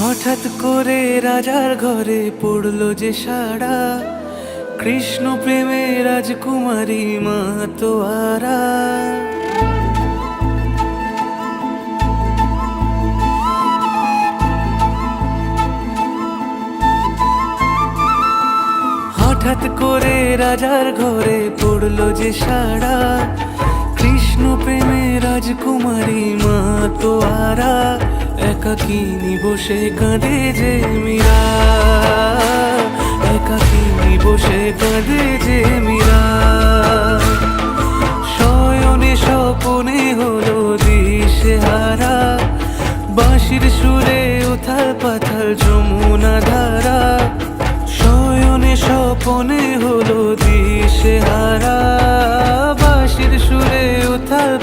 হঠাৎ করে রাজার ঘরে পড়ল যে সাড়া। কৃষ্ণ প্রেমে রাজকুমারী মা তোয়ারা। হঠাৎ করে রাজার ঘরে পড়ল যে সাড়া। কৃষ্ণ প্রেমে রাজকুমারী মা তোয়ারা। একাকিনী বসে কাঁদে যে মীরা। একাকিনী বসে কাঁদে যে মীরা। শয়নে স্বপনে হলো দিশে হারা। বাঁশির সুরে উথাল পাথাল যমুনা ধারা। শয়নে স্বপনে হলো দিশে হারা।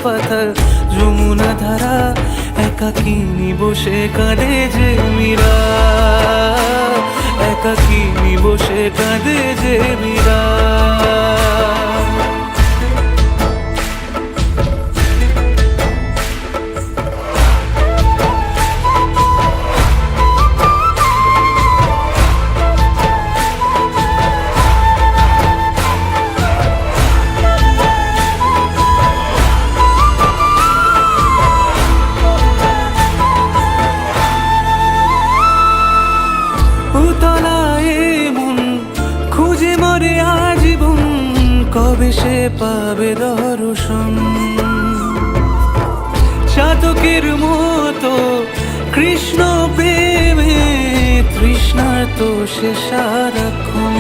পাথাল যমুনা ধারা একাকিনী বসে কাঁদে যে মীরা? একাকিনী বসে কাঁদে যে মীরা? সে পাবে দর্শন। চাতকের মতো কৃষ্ণ প্রেমে তৃষ্ণার তো সে সারাক্ষণ।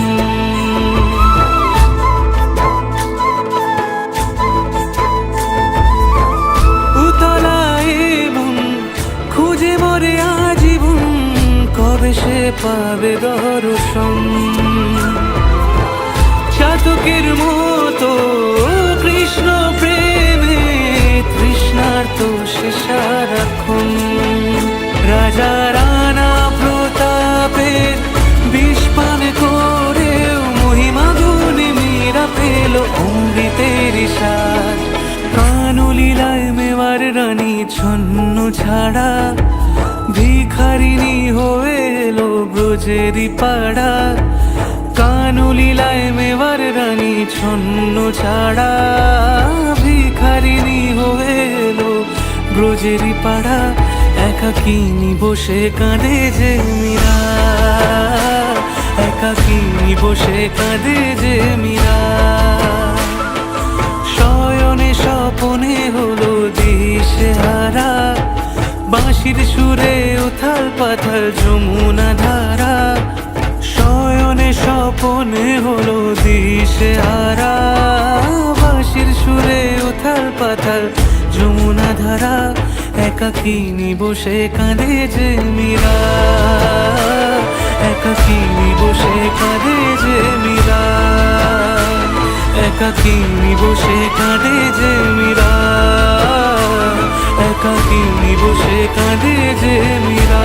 খুঁজে মরে আজীবন কবে সে পাবে দর্শন? তো সে রাজা রানা প্রতাপের বিষ পান করেও মহিমা গুণে মীরা পেল অমৃতের সার কানুলীলায় মেওয়ার রানী ছন্ন ছাড়া ভিখারিনী হয়ে এলো ব্রজেরই পাড়া। কানুলীলায় মেওয়ার রানী ছন্ন ছাড়া। ব্রজেরই পাড়া একাকিনী বসে কাঁদে যে মীরা? একাকিনী বসে কাঁদে যে মীরা? শয়নে স্বপনে হলো দিশে হারা বাঁশির সুরে উথাল পাথাল যমুনা ধারা। শয়নে স্বপনে হলো দিশে হারা বাঁশির সুরে উথাল পাথাল যমুনা একা কিনি বসে কাঁদে যে মীরা একাকিনী বসে কাঁদে যে মীরা একাকিনী বসে কাঁদে যে মীরা একাকিনী বসে কাঁদে যে মীরা